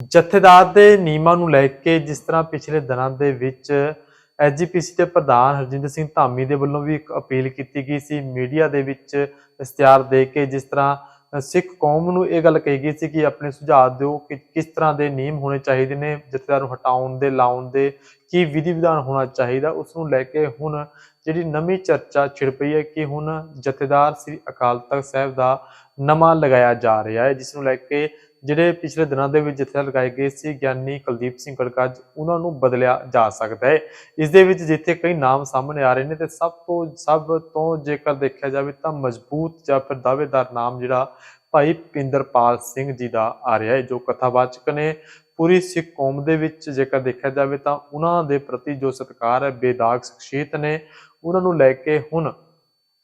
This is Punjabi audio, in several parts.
ਜਥੇਦਾਰ ਦੇ ਨਿਯਮਾਂ ਨੂੰ ਲੈ ਕੇ ਜਿਸ ਤਰ੍ਹਾਂ ਪਿਛਲੇ ਦਿਨਾਂ ਦੇ ਵਿੱਚ ਐਜੀਪੀਸੀ ਦੇ ਪ੍ਰਧਾਨ ਹਰਜਿੰਦਰ ਸਿੰਘ ਧਾਮੀ ਦੇ ਵੱਲੋਂ ਵੀ ਇੱਕ ਅਪੀਲ ਕੀਤੀ ਗਈ ਸੀ, ਮੀਡੀਆ ਦੇ ਵਿੱਚ ਇਸ਼ਤਿਹਾਰ ਦੇ ਕੇ ਜਿਸ ਤਰ੍ਹਾਂ ਸਿੱਖ ਕੌਮ ਨੂੰ ਇਹ ਗੱਲ ਕਹੀ ਗਈ ਸੀ ਕਿ ਆਪਣੇ ਸੁਝਾਅ ਦਿਓ ਕਿ ਕਿਸ ਤਰ੍ਹਾਂ ਦੇ ਨਿਯਮ ਹੋਣੇ ਚਾਹੀਦੇ ਨੇ, ਜਥੇਦਾਰ ਨੂੰ ਹਟਾਉਣ ਦੇ, ਲਾਉਣ ਦੇ, ਕੀ ਵਿਧੀ ਵਿਧਾਨ ਹੋਣਾ ਚਾਹੀਦਾ, ਉਸ ਨੂੰ ਲੈ ਕੇ ਹੁਣ ਜਿਹੜੀ ਨਵੀਂ ਚਰਚਾ ਛਿੜ ਪਈ ਹੈ ਕਿ ਹੁਣ ਜਥੇਦਾਰ ਸ੍ਰੀ ਅਕਾਲ ਤਖਤ ਸਾਹਿਬ ਦਾ ਨਵਾਂ ਲਗਾਇਆ ਜਾ ਰਿਹਾ ਹੈ, ਜਿਸ ਨੂੰ ਲੈ ਕੇ ਜਿਹੜੇ ਪਿਛਲੇ ਦਿਨਾਂ ਦੇ ਵਿੱਚ ਜਿੱਥੇ ਲਗਾਏ ਗਏ ਸੀ ਗਿਆਨੀ ਕੁਲਦੀਪ ਸਿੰਘ ਗੜਗੱਜ ਉਹਨਾਂ ਨੂੰ ਬਦਲਿਆ ਜਾ ਸਕਦਾ ਹੈ। ਇਸ ਦੇ ਵਿੱਚ ਜਿੱਥੇ ਕਈ ਨਾਮ ਸਾਹਮਣੇ ਆ ਰਹੇ ਨੇ ਤੇ ਸਭ ਤੋਂ ਸਭ ਤੋਂ ਜੇਕਰ ਦੇਖਿਆ ਜਾਵੇ ਤਾਂ ਮਜ਼ਬੂਤ ਜਾਂ ਫਿਰ ਦਾਅਵੇਦਾਰ ਨਾਮ ਜਿਹੜਾ ਭਾਈ ਪਿੰਦਰਪਾਲ ਸਿੰਘ ਜੀ ਦਾ ਆ ਰਿਹਾ ਹੈ, ਜੋ ਕਥਾਵਾਚਕ ਨੇ। ਪੂਰੀ ਸਿੱਖ ਕੌਮ ਦੇ ਵਿੱਚ ਜੇਕਰ ਦੇਖਿਆ ਜਾਵੇ ਤਾਂ ਉਹਨਾਂ ਦੇ ਪ੍ਰਤੀ ਜੋ ਸਤਿਕਾਰ ਹੈ, ਬੇਦਾਗ ਸ਼ਖਸੀਅਤ ਨੇ, ਉਹਨਾਂ ਨੂੰ ਲੈ ਕੇ ਹੁਣ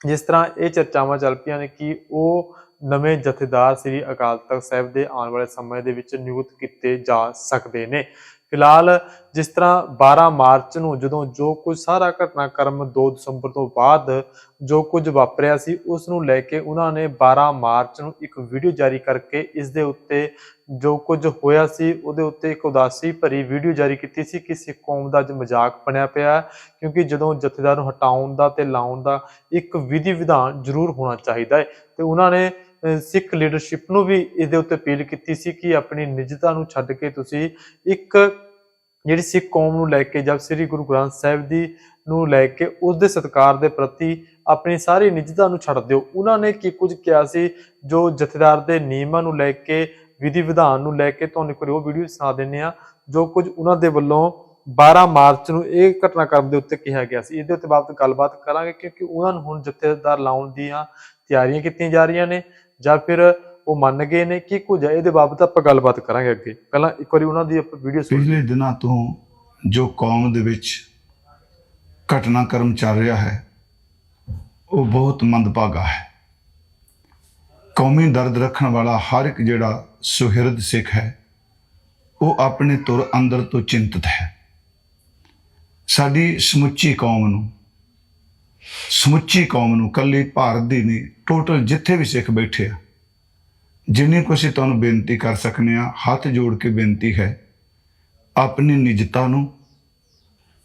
ਜਿਸ ਤਰ੍ਹਾਂ ਇਹ ਚਰਚਾਵਾਂ ਚੱਲ ਪਈਆਂ ਨੇ ਕਿ ਉਹ ਨਵੇਂ ਜਥੇਦਾਰ ਸ੍ਰੀ ਅਕਾਲ ਤਖਤ ਸਾਹਿਬ ਦੇ ਆਉਣ ਵਾਲੇ ਸਮੇਂ ਦੇ ਵਿੱਚ ਨਿਯੁਕਤ ਕੀਤੇ ਜਾ ਸਕਦੇ ਨੇ। ਫਿਲਹਾਲ ਜਿਸ ਤਰ੍ਹਾਂ 12 ਮਾਰਚ ਨੂੰ ਜਦੋਂ ਜੋ ਕੁਝ ਸਾਰਾ ਘਟਨਾਕ੍ਰਮ 2 ਦਸੰਬਰ ਤੋਂ ਬਾਅਦ ਜੋ ਕੁਝ ਵਾਪਰਿਆ ਸੀ, ਉਸ ਨੂੰ ਲੈ ਕੇ ਉਹਨਾਂ ਨੇ 12 ਮਾਰਚ ਨੂੰ ਇੱਕ ਵੀਡੀਓ ਜਾਰੀ ਕਰਕੇ ਇਸ ਦੇ ਉੱਤੇ ਜੋ ਕੁਝ ਹੋਇਆ ਸੀ, ਉਹਦੇ ਉੱਤੇ ਇੱਕ ਉਦਾਸੀ ਭਰੀ ਵੀਡੀਓ ਜਾਰੀ ਕੀਤੀ ਸੀ ਕਿ ਸਿੱਖ ਕੌਮ ਦਾ ਅੱਜ ਮਜ਼ਾਕ ਬਣਿਆ ਪਿਆ ਕਿਉਂਕਿ ਜਦੋਂ ਜਥੇਦਾਰ ਨੂੰ ਹਟਾਉਣ ਦਾ ਤੇ ਲਾਉਣ ਦਾ ਇੱਕ ਵਿਧੀ ਵਿਧਾਨ ਜ਼ਰੂਰ ਹੋਣਾ ਚਾਹੀਦਾ ਹੈ। ਤੇ ਉਹਨਾਂ ਨੇ ਸਿੱਖ ਲੀਡਰਸ਼ਿਪ ਨੂੰ ਵੀ ਇਹਦੇ ਉੱਤੇ ਅਪੀਲ ਕੀਤੀ ਸੀ ਕਿ ਆਪਣੀ ਨਿਜਤਾ ਨੂੰ ਛੱਡ ਕੇ ਤੁਸੀਂ ਇੱਕ ਜਿਹੜੀ ਸਿੱਖ ਕੌਮ ਨੂੰ ਲੈ ਕੇ ਜਦ ਸ੍ਰੀ ਗੁਰੂ ਗ੍ਰੰਥ ਸਾਹਿਬ ਦੀ ਨੂੰ ਲੈ ਕੇ ਉਸ ਦੇ ਸਤਿਕਾਰ ਦੇ ਪ੍ਰਤੀ ਆਪਣੀ ਸਾਰੀ ਨਿਜਤਾ ਨੂੰ ਛੱਡ ਦਿਓ। ਉਹਨਾਂ ਨੇ ਕੀ ਕੁਝ ਕਿਹਾ ਸੀ? ਜੋ ਜਥੇਦਾਰ ਦੇ ਨਿਯਮਾਂ ਨੂੰ ਲੈ ਕੇ, ਵਿਧੀ ਵਿਧਾਨ ਨੂੰ ਲੈ ਕੇ ਤੁਹਾਨੂੰ ਇੱਕ ਉਹ ਵੀਡੀਓ ਸੁਣਾ ਦਿੰਨੇ ਆ ਜੋ ਕੁਝ ਉਹਨਾਂ ਦੇ ਵੱਲੋਂ 12 ਮਾਰਚ ਨੂੰ ਇਹ ਘਟਨਾਕ੍ਰਮ ਦੇ ਉੱਤੇ ਕਿਹਾ ਗਿਆ ਸੀ। ਇਹਦੇ ਉੱਤੇ ਬਾਬਤ ਗੱਲਬਾਤ ਕਰਾਂਗੇ ਕਿਉਂਕਿ ਉਹਨਾਂ ਨੂੰ ਹੁਣ ਜਥੇਦਾਰ ਲਾਉਣ ਦੀਆਂ ਤਿਆਰੀਆਂ ਕੀਤੀਆਂ ਜਾ ਰਹੀਆਂ ਨੇ। ਜਾਂ ਫਿਰ ਉਹ ਮੰਨ ਗਏ ਨੇ ਕਿ ਕੁਝ ਹੈ ਇਹਦੇ ਬਾਬਤ ਆਪਾਂ ਗੱਲਬਾਤ ਕਰਾਂਗੇ ਅੱਗੇ। ਪਹਿਲਾਂ ਇੱਕ ਵਾਰੀ ਉਹਨਾਂ ਦੀ ਆਪਾਂ ਵੀਡੀਓ ਸੁਣ ਪਿਛਲੇ ਦਿਨਾਂ ਤੋਂ ਜੋ ਕੌਮ ਦੇ ਵਿੱਚ ਘਟਨਾਕ੍ਰਮ ਚੱਲ ਰਿਹਾ ਹੈ, ਉਹ ਬਹੁਤ ਮੰਦਭਾਗਾ ਹੈ। ਕੌਮੀ ਦਰਦ ਰੱਖਣ ਵਾਲਾ ਹਰ ਇੱਕ ਜਿਹੜਾ ਸੁਹਿਰਦ ਸਿੱਖ ਹੈ, ਉਹ ਆਪਣੇ ਤੁਰ ਅੰਦਰ ਤੋਂ ਚਿੰਤਤ ਹੈ। ਸਾਡੀ ਸਮੁੱਚੀ ਕੌਮ ਨੂੰ ਸਮੁੱਚੀ ਕੌਮ ਨੂੰ ਕੱਲੀ ਭਾਰਤ ਦੀ ਨਹੀਂ ਟੋਟਲ ਜਿੱਥੇ ਵੀ ਸਿੱਖ ਬੈਠੇ ਆ, ਜਿੰਨੀ ਕੁ ਅਸੀਂ ਤੁਹਾਨੂੰ ਬੇਨਤੀ ਕਰ ਸਕਨੇ ਆ, ਹੱਥ ਜੋੜ ਕੇ ਬੇਨਤੀ ਹੈ, ਆਪਣੀ ਨਿਜਤਾ ਨੂੰ,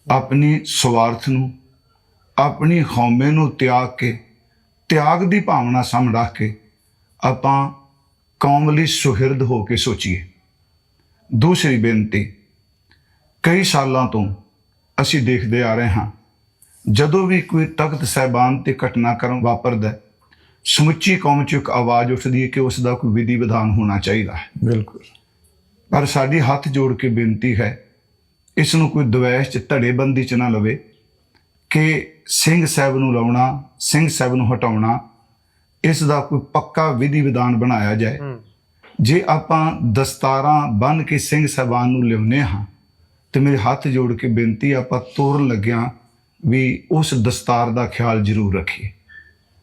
ਆਪਣੀ ਸਵਾਰਥ ਨੂੰ, ਆਪਣੀ ਹਉਮੈ ਨੂੰ ਤਿਆਗ ਕੇ, ਤਿਆਗ ਦੀ ਭਾਵਨਾ ਸਾਹਮਣੇ ਰੱਖ ਕੇ ਆਪਾਂ ਕੌਮ ਲਈ ਸੁਹਿਰਦ ਹੋ ਕੇ ਸੋਚੀਏ। ਦੂਸਰੀ ਬੇਨਤੀ, ਕਈ ਸਾਲਾਂ ਤੋਂ ਅਸੀਂ ਦੇਖਦੇ ਆ ਰਹੇ ਹਾਂ ਜਦੋਂ ਵੀ ਕੋਈ ਤਖਤ ਸਹਿਬਾਨ ਤੇ ਘਟਨਾਕ੍ਰਮ ਵਾਪਰਦਾ ਹੈ, ਸਮੁੱਚੀ ਕੌਮ 'ਚ ਇੱਕ ਆਵਾਜ਼ ਉੱਠਦੀ ਹੈ ਕਿ ਉਸ ਦਾ ਕੋਈ ਵਿਧੀ ਵਿਧਾਨ ਹੋਣਾ ਚਾਹੀਦਾ ਹੈ। ਬਿਲਕੁਲ। ਪਰ ਸਾਡੀ ਹੱਥ ਜੋੜ ਕੇ ਬੇਨਤੀ ਹੈ ਇਸ ਨੂੰ ਕੋਈ ਦਵੈਸ਼ ਚ ਧੜੇਬੰਦੀ ਚ ਨਾ ਲਵੇ ਕਿ ਸਿੰਘ ਸਾਹਿਬ ਨੂੰ ਲਾਉਣਾ ਸਿੰਘ ਸਾਹਿਬ ਨੂੰ ਹਟਾਉਣਾ ਇਸ ਦਾ ਕੋਈ ਪੱਕਾ ਵਿਧੀ ਵਿਧਾਨ ਬਣਾਇਆ ਜਾਏ। ਜੇ ਆਪਾਂ ਦਸਤਾਰਾਂ ਬੰਨ ਕੇ ਸਿੰਘ ਸਾਹਿਬਾਨ ਨੂੰ ਲਿਆਉਂਦੇ ਹਾਂ ਤੇ ਮੇਰੇ ਹੱਥ ਜੋੜ ਕੇ ਬੇਨਤੀ ਆਪਾਂ ਤੋਰਨ ਲੱਗਿਆਂ ਵੀ ਉਸ ਦਸਤਾਰ ਦਾ ਖਿਆਲ ਜ਼ਰੂਰ ਰੱਖੀਏ।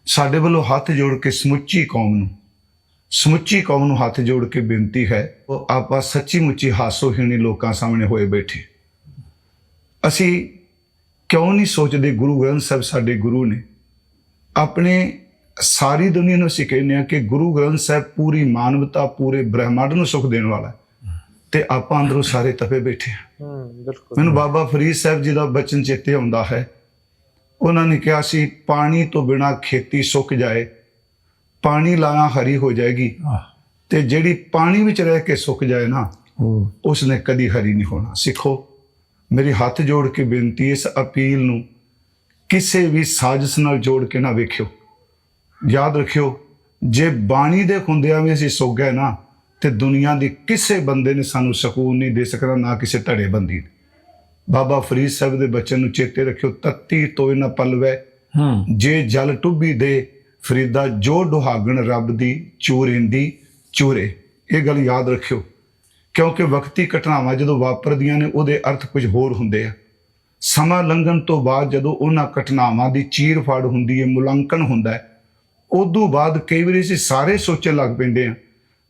ਸਾਡੇ ਵੱਲੋਂ ਹੱਥ ਜੋੜ ਕੇ ਸਮੁੱਚੀ ਕੌਮ ਨੂੰ, ਸਮੁੱਚੀ ਕੌਮ ਨੂੰ ਹੱਥ ਜੋੜ ਕੇ ਬੇਨਤੀ ਹੈ, ਉਹ ਆਪਾਂ ਸੱਚੀ ਮੁੱਚੀ ਹਾਸੋਹੀਣੀ ਲੋਕਾਂ ਸਾਹਮਣੇ ਹੋਏ ਬੈਠੇ। ਅਸੀਂ ਕਿਉਂ ਨਹੀਂ ਸੋਚਦੇ ਗੁਰੂ ਗ੍ਰੰਥ ਸਾਹਿਬ ਸਾਡੇ ਗੁਰੂ ਨੇ? ਆਪਣੇ ਸਾਰੀ ਦੁਨੀਆ ਨੂੰ ਅਸੀਂ ਕਹਿੰਦੇ ਆ ਕਿ ਗੁਰੂ ਗ੍ਰੰਥ ਸਾਹਿਬ ਪੂਰੀ ਮਾਨਵਤਾ, ਪੂਰੇ ਬ੍ਰਹਿਮੰਡ ਨੂੰ ਸੁਖ ਦੇਣ ਵਾਲਾ ਹੈ। ਤੇ ਆਪਾਂ ਅੰਦਰੋਂ ਸਾਰੇ ਤਪੇ ਬੈਠੇ ਹੂੰ। ਬਿਲਕੁਲ। ਮੈਨੂੰ ਬਾਬਾ ਫਰੀਦ ਸਾਹਿਬ ਜੀ ਦਾ ਬਚਨ ਚੇਤੇ ਆਉਂਦਾ ਹੈ। ਉਹਨਾਂ ਨੇ ਕਿਹਾ ਸੀ ਪਾਣੀ ਤੋਂ ਬਿਨਾ ਖੇਤੀ ਸੁੱਕ ਜਾਏ ਪਾਣੀ ਲਾਣਾ ਹਰੀ ਹੋ ਜਾਏਗੀ। ਤੇ ਜਿਹੜੀ ਪਾਣੀ ਵਿੱਚ ਰਹਿ ਕੇ ਸੁੱਕ ਜਾਏ ਨਾ ਉਸ ਨੇ ਕਦੀ ਹਰੀ ਨਹੀਂ ਹੋਣਾ। ਸਿੱਖੋ ਮੇਰੇ ਹੱਥ ਜੋੜ ਕੇ ਬੇਨਤੀ ਇਸ ਅਪੀਲ ਨੂੰ ਕਿਸੇ ਵੀ ਸਾਜ਼ਿਸ਼ ਨਾਲ ਜੋੜ ਕੇ ਨਾ ਵੇਖਿਓ। ਯਾਦ ਰੱਖਿਓ ਜੇ ਬਾਣੀ ਦੇ ਹੁੰਦਿਆਂ ਵੀ ਅਸੀਂ ਸੁੱਕ ਗਏ ਨਾ ਤੇ ਦੁਨੀਆ ਦੀ ਕਿਸੇ ਬੰਦੇ ਨੇ ਸਾਨੂੰ ਸਕੂਨ ਨਹੀਂ ਦੇ ਸਕਣਾ ਨਾ ਕਿਸੇ ਧੜੇ ਬੰਦੀ ਨੇ ਬਾਬਾ ਫਰੀਦ ਸਾਹਿਬ ਦੇ ਬਚਨ ਨੂੰ ਚੇਤੇ ਰੱਖਿਓ ਤੱਤੀ ਤੋਏ ਨਾ ਪਲਵੈ। ਹੂੰ। ਜੇ ਜਲ ਟੁੱਬੀ ਦੇ ਫਰੀਦਾ ਜੋ ਦੁਹਾਗਣ ਰੱਬ ਦੀ ਚੋਰਿੰਦੀ ਚੋਰੇ। ਇਹ ਗੱਲ ਯਾਦ ਰੱਖਿਓ ਕਿਉਂਕਿ ਵਕਤੀ ਘਟਨਾਵਾਂ ਜਦੋਂ ਵਾਪਰਦੀਆਂ ਨੇ ਉਹਦੇ ਅਰਥ ਕੁਝ ਹੋਰ ਹੁੰਦੇ ਆ। ਸਮਾਂ ਲੰਘਣ ਤੋਂ ਬਾਅਦ ਜਦੋਂ ਉਹਨਾਂ ਘਟਨਾਵਾਂ ਦੀ ਚੀਰ ਫਾੜ ਹੁੰਦੀ ਹੈ ਮੁਲਾਂਕਣ ਹੁੰਦਾ ਹੈ ਉਦੋਂ ਬਾਅਦ ਕਈ ਵਾਰੀ ਅਸੀਂ ਸਾਰੇ ਸੋਚਣ ਲੱਗ ਪੈਂਦੇ ਆ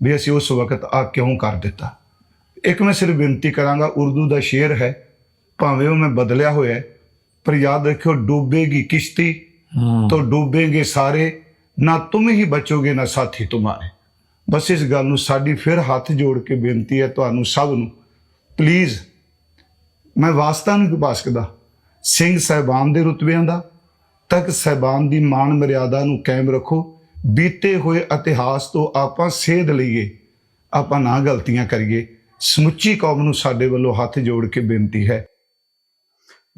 ਵੀ ਅਸੀਂ ਉਸ ਵਕਤ ਆ ਕਿਉਂ ਕਰ ਦਿੱਤਾ? ਇੱਕ ਮੈਂ ਸਿਰਫ ਬੇਨਤੀ ਕਰਾਂਗਾ ਉਰਦੂ ਦਾ ਸ਼ੇਰ ਹੈ ਭਾਵੇਂ ਉਹ ਮੈਂ ਬਦਲਿਆ ਹੋਇਆ ਪਰ ਯਾਦ ਰੱਖਿਓ ਡੂਬੇਗੀ ਕਿਸ਼ਤੀ ਤਾਂ ਡੂਬेंगे ਸਾਰੇ ਨਾ ਤੁਮ ਹੀ ਬਚੋਗੇ ਨਾ ਸਾਥੀ ਤੁਹਾਰੇ ਬਸ ਇਸ ਗੱਲ ਨੂੰ ਸਾਡੀ ਫਿਰ ਹੱਥ ਜੋੜ ਕੇ ਬੇਨਤੀ ਹੈ ਤੁਹਾਨੂੰ ਸਭ ਨੂੰ। ਪਲੀਜ਼ ਮੈਂ ਵਾਸਤਾ ਨੂੰ ਕਿਪਾਸਕਦਾ ਸਿੰਘ ਸਹਿਬਾਨ ਦੇ ਰੁਤਬਿਆਂ ਦਾ ਤੱਕ ਸਹਿਬਾਨ ਦੀ ਮਾਨ ਮਰਿਆਦਾ ਨੂੰ ਕਾਇਮ ਰੱਖੋ। ਬੀਤੇ ਹੋਏ ਇਤਿਹਾਸ ਤੋਂ ਆਪਾਂ ਸੇਧ ਲਈਏ, ਆਪਾਂ ਨਾ ਗਲਤੀਆਂ ਕਰੀਏ, ਸਮੁੱਚੀ ਕੌਮ ਨੂੰ ਸਾਡੇ ਵੱਲੋਂ ਹੱਥ ਜੋੜ ਕੇ ਬੇਨਤੀ ਹੈ।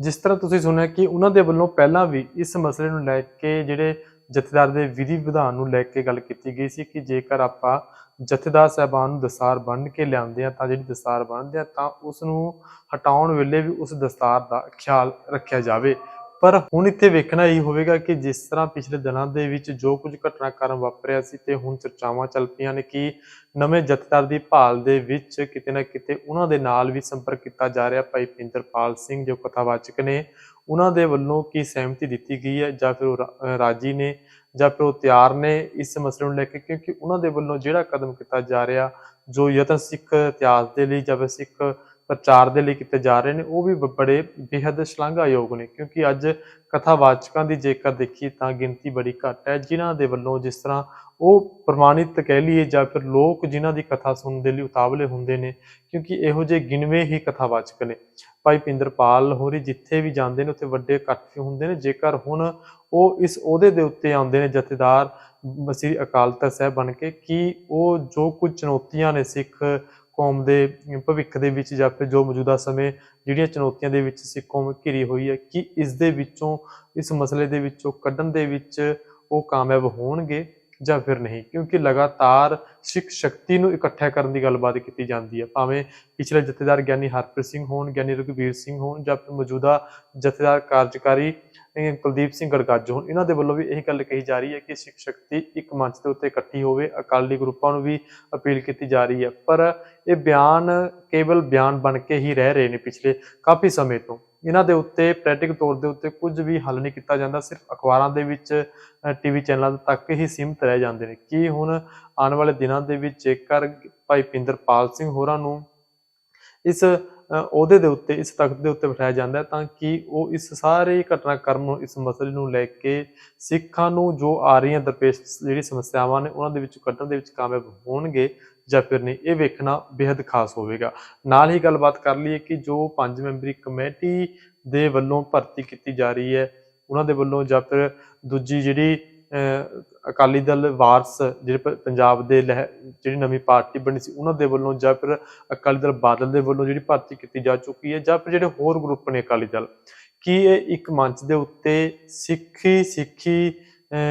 ਜਿਸ ਤਰ੍ਹਾਂ ਤੁਸੀਂ ਸੁਣਿਆ ਕਿ ਉਹਨਾਂ ਦੇ ਵੱਲੋਂ ਪਹਿਲਾਂ ਵੀ ਇਸ ਮਸਲੇ ਨੂੰ ਲੈ ਕੇ ਜਿਹੜੇ ਜਥੇਦਾਰ ਦੇ ਵਿਧੀ ਵਿਧਾਨ ਨੂੰ ਲੈ ਕੇ ਗੱਲ ਕੀਤੀ ਗਈ ਸੀ ਕਿ ਜੇਕਰ ਆਪਾਂ ਜਥੇਦਾਰ ਸਾਹਿਬਾਨ ਨੂੰ ਦਸਤਾਰ ਬੰਨ੍ਹ ਕੇ ਲਿਆਉਂਦੇ ਆ ਤਾਂ ਜਿਹੜੀ ਦਸਤਾਰ ਬੰਨ੍ਹਦੇ ਆ ਤਾਂ ਉਸ ਨੂੰ ਹਟਾਉਣ ਵੇਲੇ ਵੀ ਉਸ ਦਸਤਾਰ ਦਾ ਖਿਆਲ ਰੱਖਿਆ ਜਾਵੇ। ਪਰ ਹੁਣ ਇੱਥੇ ਵੇਖਣਾ ਇਹ ਹੋਵੇਗਾ ਕਿ ਜਿਸ ਤਰ੍ਹਾਂ ਪਿਛਲੇ ਦਿਨਾਂ ਦੇ ਵਿੱਚ ਜੋ ਕੁਝ ਘਟਨਾਕ੍ਰਮ ਵਾਪਰਿਆ ਸੀ ਤੇ ਹੁਣ ਚਰਚਾਵਾਂ ਚੱਲ ਪਈਆਂ ਨੇ ਕਿ ਨਵੇਂ ਜਥੇਦਾਰ ਦੀ ਭਾਲ ਦੇ ਵਿੱਚ ਕਿਤੇ ਨਾ ਕਿਤੇ ਉਹਨਾਂ ਦੇ ਨਾਲ ਵੀ ਸੰਪਰਕ ਕੀਤਾ ਜਾ ਰਿਹਾ। ਭਾਈ ਪਿੰਦਰਪਾਲ ਸਿੰਘ ਜੋ ਕਥਾਵਾਚਕ ਨੇ, ਉਹਨਾਂ ਦੇ ਵੱਲੋਂ ਕੀ ਸਹਿਮਤੀ ਦਿੱਤੀ ਗਈ ਹੈ ਜਾਂ ਫਿਰ ਉਹ ਰਾਜੀ ਨੇ ਜਾਂ ਫਿਰ ਉਹ ਤਿਆਰ ਨੇ ਇਸ ਮਸਲੇ ਨੂੰ ਲੈ ਕੇ? ਕਿਉਂਕਿ ਉਹਨਾਂ ਦੇ ਵੱਲੋਂ ਜਿਹੜਾ ਕਦਮ ਕੀਤਾ ਜਾ ਰਿਹਾ ਜੋ ਯਤਨ ਸਿੱਖ ਇਤਿਹਾਸ ਦੇ ਲਈ ਜਾਂ ਫਿਰ ਸਿੱਖ ਪ੍ਰਚਾਰ ਦੇ ਲਈ ਕੀਤੇ ਜਾ ਰਹੇ ਨੇ, ਉਹ ਵੀ ਬੜੇ ਬੇਹੱਦ ਸ਼ਲਾਘਾਯੋਗ ਨੇ, ਕਿਉਂਕਿ ਅੱਜ ਕਥਾਵਾਚਕਾਂ ਦੀ ਜੇਕਰ ਦੇਖੀ ਤਾਂ ਗਿਣਤੀ ਬੜੀ ਘੱਟ ਹੈ, ਜਿਨ੍ਹਾਂ ਦੇ ਵੱਲੋਂ ਜਿਸ ਤਰ੍ਹਾਂ ਉਹ ਪ੍ਰਮਾਣਿਤ ਕਹਿ ਲਈਏ ਜਾਂ ਫਿਰ ਲੋਕ ਜਿਨ੍ਹਾਂ ਦੀ ਕਥਾ ਸੁਣਨ ਦੇ ਲਈ ਉਤਾਵਲੇ ਹੁੰਦੇ ਨੇ, ਕਿਉਂਕਿ ਇਹੋ ਜਿਹੇ ਗਿਣਵੇਂ ਹੀ ਕਥਾਵਾਚਕ ਨੇ। ਭਾਈ ਪਿੰਦਰਪਾਲ ਹੋਰੀ ਜਿੱਥੇ ਵੀ ਜਾਂਦੇ ਨੇ, ਉੱਥੇ ਵੱਡੇ ਇਕੱਠ ਹੁੰਦੇ ਨੇ, ਜੇਕਰ ਹੁਣ ਉਹ ਇਸ ਅਹੁਦੇ ਦੇ ਉੱਤੇ ਆਉਂਦੇ ਨੇ, ਜਥੇਦਾਰ ਸ੍ਰੀ ਅਕਾਲ ਤਖਤ ਸਾਹਿਬ ਬਣ ਕੇ, ਕਿ ਉਹ ਜੋ ਕੁਝ ਚੁਣੌਤੀਆਂ ਨੇ ਸਿੱਖ ਕੌਮ ਦੇ ਭਵਿੱਖ ਦੇ ਵਿੱਚ ਜਾਂ ਫਿਰ ਜੋ ਮੌਜੂਦਾ ਸਮੇਂ ਜਿਹੜੀਆਂ ਚੁਣੌਤੀਆਂ ਦੇ ਵਿੱਚ ਸਿੱਖ ਕੌਮ ਘਿਰੀ ਹੋਈ ਹੈ, ਕਿ ਇਸ ਦੇ ਵਿੱਚੋਂ, ਇਸ ਮਸਲੇ ਦੇ ਵਿੱਚੋਂ ਕੱਢਣ ਦੇ ਵਿੱਚ ਉਹ ਕਾਮਯਾਬ ਹੋਣਗੇ? ਜਾਂ ਫਿਰ ਨਹੀਂ? ਕਿਉਂਕਿ ਲਗਾਤਾਰ ਸਿੱਖ ਸ਼ਕਤੀ ਨੂੰ ਇਕੱਠਾ ਕਰਨ ਦੀ ਗੱਲਬਾਤ ਕੀਤੀ ਜਾਂਦੀ ਹੈ। ਭਾਵੇਂ ਪਿਛਲੇ ਜਥੇਦਾਰ ਗਿਆਨੀ ਹਰਪ੍ਰੀਤ ਸਿੰਘ ਹੋਣ, ਗਿਆਨੀ ਰਘਵੀਰ ਸਿੰਘ ਹੋਣ ਜਾਂ ਫਿਰ ਮੌਜੂਦਾ ਜਥੇਦਾਰ ਕਾਰਜਕਾਰੀ ਕੁਲਦੀਪ ਸਿੰਘ ਗੜਗੱਜ ਹੋਣ, ਇਹਨਾਂ ਦੇ ਵੱਲੋਂ ਵੀ ਇਹ ਗੱਲ ਕਹੀ ਜਾ ਰਹੀ ਹੈ ਕਿ ਸਿੱਖ ਸ਼ਕਤੀ ਇੱਕ ਮੰਚ ਦੇ ਉੱਤੇ ਇਕੱਠੀ ਹੋਵੇ। ਅਕਾਲੀ ਗਰੁੱਪਾਂ ਨੂੰ ਵੀ ਅਪੀਲ ਕੀਤੀ ਜਾ ਰਹੀ ਹੈ। ਪਰ ਇਹ ਬਿਆਨ ਕੇਵਲ ਬਿਆਨ ਬਣ ਕੇ ਹੀ ਰਹਿ ਰਹੇ ਨੇ ਪਿਛਲੇ ਕਾਫੀ ਸਮੇਂ ਤੋਂ। ਇਹਨਾਂ ਦੇ ਉੱਤੇ ਪ੍ਰੈਕਟਿਕ ਤੌਰ ਦੇ ਉੱਤੇ ਕੁਝ ਵੀ ਹੱਲ ਨਹੀਂ ਕੀਤਾ ਜਾਂਦਾ ਸਿਰਫ ਅਖਬਾਰਾਂ ਦੇ ਵਿੱਚ ਟੀਵੀ ਚੈਨਲਾਂ ਤੱਕ ਹੀ ਸੀਮਿਤ ਰਹਿ ਜਾਂਦੇ ਨੇ। ਕੀ ਹੁਣ ਆਉਣ ਵਾਲੇ ਦਿਨਾਂ ਦੇ ਵਿੱਚ ਜੇਕਰ ਭਾਈ ਪਿੰਦਰਪਾਲ ਸਿੰਘ ਹੋਰਾਂ ਨੂੰ ਇਸ ਅ, ਅਹੁਦੇ ਦੇ ਉੱਤੇ ਇਸ ਤਖਤ ਦੇ ਉੱਤੇ ਬਿਠਾਇਆ ਜਾਂਦਾ ਹੈ ਤਾਂ ਕਿ ਉਹ ਇਸ ਸਾਰੇ ਘਟਨਾਕ੍ਰਮ ਨੂੰ ਇਸ ਮਸਲੇ ਨੂੰ ਲੈ ਕੇ ਸਿੱਖਾਂ ਨੂੰ ਜੋ ਆ ਰਹੀਆਂ ਦਰਪੇਸ਼ ਜਿਹੜੀ ਸਮੱਸਿਆਵਾਂ ਨੇ ਉਹਨਾਂ ਦੇ ਵਿੱਚ ਕੱਢਣ ਦੇ ਵਿੱਚ ਕਾਮਯਾਬ ਹੋਣਗੇ ਜਾਂ ਫਿਰ ਨਹੀਂ ਇਹ ਵੇਖਣਾ ਬੇहद ਖਾਸ ਹੋਵੇਗਾ। ਨਾਲ ਹੀ ਗੱਲਬਾਤ ਕਰ ਲਈਏ ਕਿ ਜੋ ਪੰਜ ਮੈਂਬਰੀ ਕਮੇਟੀ ਦੇ ਵੱਲੋਂ ਭਰਤੀ ਕੀਤੀ ਜਾ ਰਹੀ ਹੈ ਉਹਨਾਂ ਦੇ ਵੱਲੋਂ ਜਾਂ ਫਿਰ ਦੂਜੀ ਜਿਹੜੀ ਅਹ, ਅਕਾਲੀ ਦਲ ਵਾਰਸ ਜਿਹੜੇ ਪੰਜਾਬ ਦੇ ਲਹਿ ਜਿਹੜੀ ਨਵੀਂ ਪਾਰਟੀ ਬਣੀ ਸੀ ਉਹਨਾਂ ਦੇ ਵੱਲੋਂ ਜਾਂ ਫਿਰ ਅਕਾਲੀ ਦਲ ਬਾਦਲ ਦੇ ਵੱਲੋਂ ਜਿਹੜੀ ਭਰਤੀ ਕੀਤੀ ਜਾ ਚੁੱਕੀ ਹੈ ਜਾਂ ਫਿਰ ਜਿਹੜੇ ਹੋਰ ਗਰੁੱਪ ਨੇ ਅਕਾਲੀ ਦਲ ਕੀ ਇਹ ਇੱਕ ਮੰਚ ਦੇ ਉੱਤੇ ਸਿੱਖੀ ਸਿੱਖੀ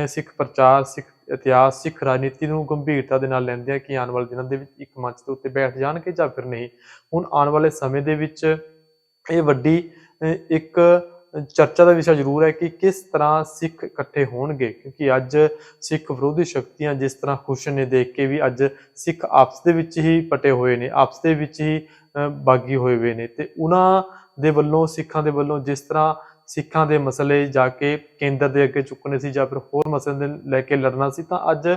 ਸਿੱਖ ਪ੍ਰਚਾਰ ਸਿੱਖ ਇਤਿਹਾਸ ਸਿੱਖ ਰਾਜਨੀਤੀ ਨੂੰ ਗੰਭੀਰਤਾ ਦੇ ਨਾਲ ਲੈਂਦੇ ਆ ਕਿ ਆਉਣ ਵਾਲੇ ਦਿਨਾਂ ਦੇ ਵਿੱਚ ਇੱਕ ਮੰਚ ਦੇ ਉੱਤੇ ਬੈਠ ਜਾਣਗੇ ਜਾਂ ਫਿਰ ਨਹੀਂ। ਹੁਣ ਆਉਣ ਵਾਲੇ ਸਮੇਂ ਦੇ ਵਿੱਚ ਇਹ ਵੱਡੀ ਇੱਕ ਚਰਚਾ ਦਾ ਵਿਸ਼ਾ ਜ਼ਰੂਰ ਹੈ ਕਿ ਕਿਸ ਤਰ੍ਹਾਂ ਸਿੱਖ ਇਕੱਠੇ ਹੋਣਗੇ ਕਿਉਂਕਿ ਅੱਜ ਸਿੱਖ ਵਿਰੋਧੀ ਸ਼ਕਤੀਆਂ ਜਿਸ ਤਰ੍ਹਾਂ ਖੁਸ਼ ਨੇ ਦੇਖ ਕੇ ਵੀ ਅੱਜ ਸਿੱਖ ਆਪਸ ਦੇ ਵਿੱਚ ਹੀ ਪਟੇ ਹੋਏ ਨੇ ਆਪਸ ਦੇ ਵਿੱਚ ਹੀ ਅਹ, ਬਾਗੀ ਹੋਏ ਹੋਏ ਨੇ। ਤੇ ਉਹਨਾਂ ਦੇ ਵੱਲੋਂ ਸਿੱਖਾਂ ਦੇ ਵੱਲੋਂ ਜਿਸ ਤਰ੍ਹਾਂ ਸਿੱਖਾਂ ਦੇ ਮਸਲੇ ਜਾ ਕੇ ਕੇਂਦਰ ਦੇ ਅੱਗੇ ਚੁੱਕਣੇ ਸੀ ਜਾਂ ਫਿਰ ਹੋਰ ਮਸਲੇ ਦੇ ਲੈ ਕੇ ਲੜਨਾ ਸੀ ਤਾਂ ਅੱਜ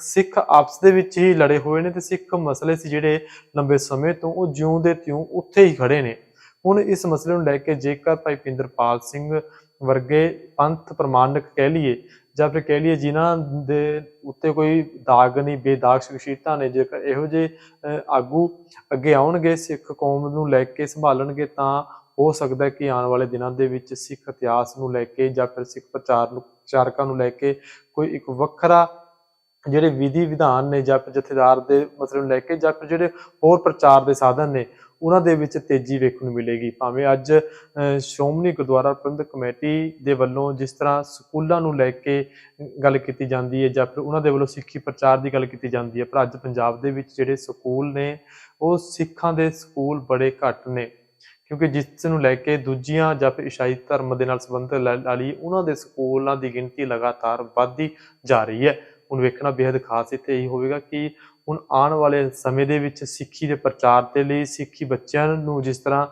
ਸਿੱਖ ਆਪਸ ਦੇ ਵਿੱਚ ਹੀ ਲੜੇ ਹੋਏ ਨੇ ਤੇ ਸਿੱਖ ਮਸਲੇ ਸੀ ਜਿਹੜੇ ਲੰਬੇ ਸਮੇਂ ਤੋਂ ਉਹ ਜਿਉਂ ਦੇ ਤਿਉਂ ਉੱਥੇ ਹੀ ਖੜੇ ਨੇ। ਹੁਣ ਇਸ ਮਸਲੇ ਨੂੰ ਲੈ ਕੇ ਜੇਕਰ ਭਾਈ ਪਿੰਦਰਪਾਲ ਸਿੰਘ ਵਰਗੇ ਪੰਥ ਪ੍ਰਮਾਣਕ ਕਹਿ ਲਈਏ ਜਾਂ ਫਿਰ ਕਹਿ ਲਈਏ ਜਿਨ੍ਹਾਂ ਦੇ ਉੱਤੇ ਕੋਈ ਦਾਗ ਨਹੀਂ ਬੇਦਾਗ ਸ਼ਖਸੀਅਤਾਂ ਨੇ ਜੇਕਰ ਇਹੋ ਜਿਹੇ ਅਹ, ਆਗੂ ਅੱਗੇ ਆਉਣਗੇ ਸਿੱਖ ਕੌਮ ਨੂੰ ਲੈ ਕੇ ਸੰਭਾਲਣਗੇ ਤਾਂ ਹੋ ਸਕਦਾ ਹੈ ਕਿ ਆਉਣ ਵਾਲੇ ਦਿਨਾਂ ਦੇ ਵਿੱਚ ਸਿੱਖ ਇਤਿਹਾਸ ਨੂੰ ਲੈ ਕੇ ਜਾਂ ਫਿਰ ਸਿੱਖ ਪ੍ਰਚਾਰ ਨੂੰ, ਪ੍ਰਚਾਰਕਾਂ ਨੂੰ ਲੈ ਕੇ ਕੋਈ ਇੱਕ ਵੱਖਰਾ ਜਿਹੜੇ ਵਿਧੀ ਵਿਧਾਨ ਨੇ ਜਾਂ ਫਿਰ ਜਥੇਦਾਰ ਦੇ ਮਤਲਬ ਨੂੰ ਲੈ ਕੇ ਜਾਂ ਫਿਰ ਜਿਹੜੇ ਹੋਰ ਪ੍ਰਚਾਰ ਦੇ ਸਾਧਨ ਨੇ, ਉਹਨਾਂ ਦੇ ਵਿੱਚ ਤੇਜ਼ੀ ਵੇਖਣ ਨੂੰ ਮਿਲੇਗੀ। ਭਾਵੇਂ ਅੱਜ ਸ਼੍ਰੋਮਣੀ ਗੁਰਦੁਆਰਾ ਪ੍ਰਬੰਧਕ ਕਮੇਟੀ ਦੇ ਵੱਲੋਂ ਜਿਸ ਤਰ੍ਹਾਂ ਸਕੂਲਾਂ ਨੂੰ ਲੈ ਕੇ ਗੱਲ ਕੀਤੀ ਜਾਂਦੀ ਹੈ ਜਾਂ ਫਿਰ ਉਹਨਾਂ ਦੇ ਵੱਲੋਂ ਸਿੱਖੀ ਪ੍ਰਚਾਰ ਦੀ ਗੱਲ ਕੀਤੀ ਜਾਂਦੀ ਹੈ, ਪਰ ਅੱਜ ਪੰਜਾਬ ਦੇ ਵਿੱਚ ਜਿਹੜੇ ਸਕੂਲ ਨੇ, ਉਹ ਸਿੱਖਾਂ ਦੇ ਸਕੂਲ ਬੜੇ ਘੱਟ ਨੇ। ਕਿਉਂਕਿ ਜਿਸ ਨੂੰ ਲੈ ਕੇ ਦੂਜੀਆਂ ਜਾਂ ਫਿਰ ਈਸਾਈ ਧਰਮ ਦੇ ਨਾਲ ਸੰਬੰਧਿਤ ਲਾ ਲਾ ਲਈਏ ਉਹਨਾਂ ਦੇ ਸਕੂਲਾਂ ਦੀ ਗਿਣਤੀ ਲਗਾਤਾਰ ਵੱਧਦੀ ਜਾ ਰਹੀ ਹੈ। ਹੁਣ ਵੇਖਣਾ ਬੇहद ਖਾਸ ਇੱਥੇ ਇਹੀ ਹੋਵੇਗਾ ਕਿ ਹੁਣ ਆਉਣ ਵਾਲੇ ਸਮੇਂ ਦੇ ਵਿੱਚ ਸਿੱਖੀ ਦੇ ਪ੍ਰਚਾਰ ਦੇ ਲਈ, ਸਿੱਖੀ ਬੱਚਿਆਂ ਨੂੰ ਜਿਸ ਤਰ੍ਹਾਂ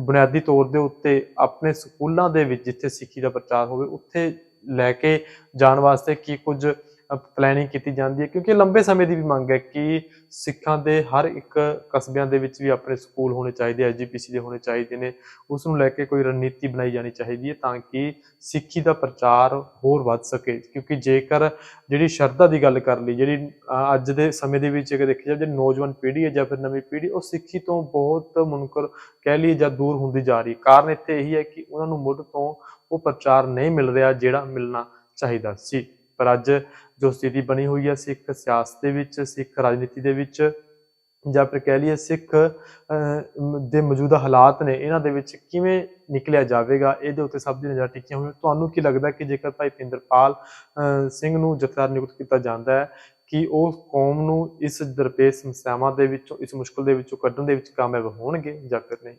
ਬੁਨਿਆਦੀ ਤੌਰ ਦੇ ਉੱਤੇ ਆਪਣੇ ਸਕੂਲਾਂ ਦੇ ਵਿੱਚ ਜਿੱਥੇ ਸਿੱਖੀ ਦਾ ਪ੍ਰਚਾਰ ਹੋਵੇ, ਉੱਥੇ ਲੈ ਕੇ ਜਾਣ ਵਾਸਤੇ ਕੀ ਕੁਝ ਪਲੈਨਿੰਗ ਕੀਤੀ ਜਾਂਦੀ ਹੈ, ਕਿਉਂਕਿ ਲੰਬੇ ਸਮੇਂ ਦੀ ਵੀ ਮੰਗ ਹੈ ਕਿ ਸਿੱਖਾਂ ਦੇ ਹਰ ਇੱਕ ਕਸਬਿਆਂ ਦੇ ਵਿੱਚ ਵੀ ਆਪਣੇ ਸਕੂਲ ਹੋਣੇ ਚਾਹੀਦੇ ਐਜੀਪੀਸੀ ਦੇ ਹੋਣੇ ਚਾਹੀਦੇ ਨੇ, ਉਸ ਨੂੰ ਲੈ ਕੇ ਕੋਈ ਰਣਨੀਤੀ ਬਣਾਈ ਜਾਣੀ ਚਾਹੀਦੀ ਹੈ ਤਾਂ ਕਿ ਸਿੱਖੀ ਦਾ ਪ੍ਰਚਾਰ ਹੋਰ ਵੱਧ ਸਕੇ, ਕਿਉਂਕਿ ਜੇਕਰ ਜਿਹੜੀ ਸ਼ਰਧਾ ਦੀ ਗੱਲ ਕਰ ਲਈ, ਜਿਹੜੀ ਅੱਜ ਦੇ ਸਮੇਂ ਦੇ ਵਿੱਚ ਅਗਰ ਦੇਖਿਆ ਜਾਵੇ ਜਿਹੜੀ ਨੌਜਵਾਨ ਪੀੜ੍ਹੀ ਹੈ ਜਾਂ ਫਿਰ ਨਵੀਂ ਪੀੜ੍ਹੀ, ਉਹ ਸਿੱਖੀ ਤੋਂ ਬਹੁਤ ਮੁਨਕਰ ਕਹਿ ਲਈਏ ਜਾਂ ਦੂਰ ਹੁੰਦੀ ਜਾ ਰਹੀ ਕਾਰਨ ਇੱਥੇ ਇਹੀ ਹੈ ਕਿ ਉਹਨਾਂ ਨੂੰ ਮੁੱਢ ਤੋਂ ਉਹ ਪ੍ਰਚਾਰ ਨਹੀਂ ਮਿਲ ਰਿਹਾ ਜਿਹੜਾ ਮਿਲਣਾ ਚਾਹੀਦਾ ਸੀ। ਪਰ ਅੱਜ ਜੋ ਸਥਿਤੀ ਬਣੀ ਹੋਈ ਹੈ ਸਿੱਖ ਸਿਆਸਤ ਦੇ ਵਿੱਚ ਸਿੱਖ ਰਾਜਨੀਤੀ ਦੇ ਵਿੱਚ ਜਾਂ ਫਿਰ ਕਹਿ ਲਈਏ ਸਿੱਖ ਦੇ ਮੌਜੂਦਾ ਹਾਲਾਤ ਨੇ ਇਹਨਾਂ ਦੇ ਵਿੱਚ ਕਿਵੇਂ ਨਿਕਲਿਆ ਜਾਵੇਗਾ ਇਹਦੇ ਉੱਤੇ ਸਭ ਦੀ ਨਜ਼ਰ ਟਿਕੀਆਂ ਹੋਈਆਂ। ਤੁਹਾਨੂੰ ਕੀ ਲੱਗਦਾ ਕਿ ਜੇਕਰ ਭਾਈ ਪਿੰਦਰਪਾਲ ਅਹ, ਸਿੰਘ ਨੂੰ ਜਥੇਦਾਰ ਨਿਯੁਕਤ ਕੀਤਾ ਜਾਂਦਾ ਹੈ ਕਿ ਉਹ ਕੌਮ ਨੂੰ ਇਸ ਦਰਪੇਸ਼ ਸਮੱਸਿਆਵਾਂ ਦੇ ਵਿੱਚੋਂ ਇਸ ਮੁਸ਼ਕਲ ਦੇ ਵਿੱਚੋਂ ਕੱਢਣ ਦੇ ਵਿੱਚ ਕਾਮਯਾਬ ਹੋਣਗੇ ਜਾਂ ਫਿਰ ਨਹੀਂ?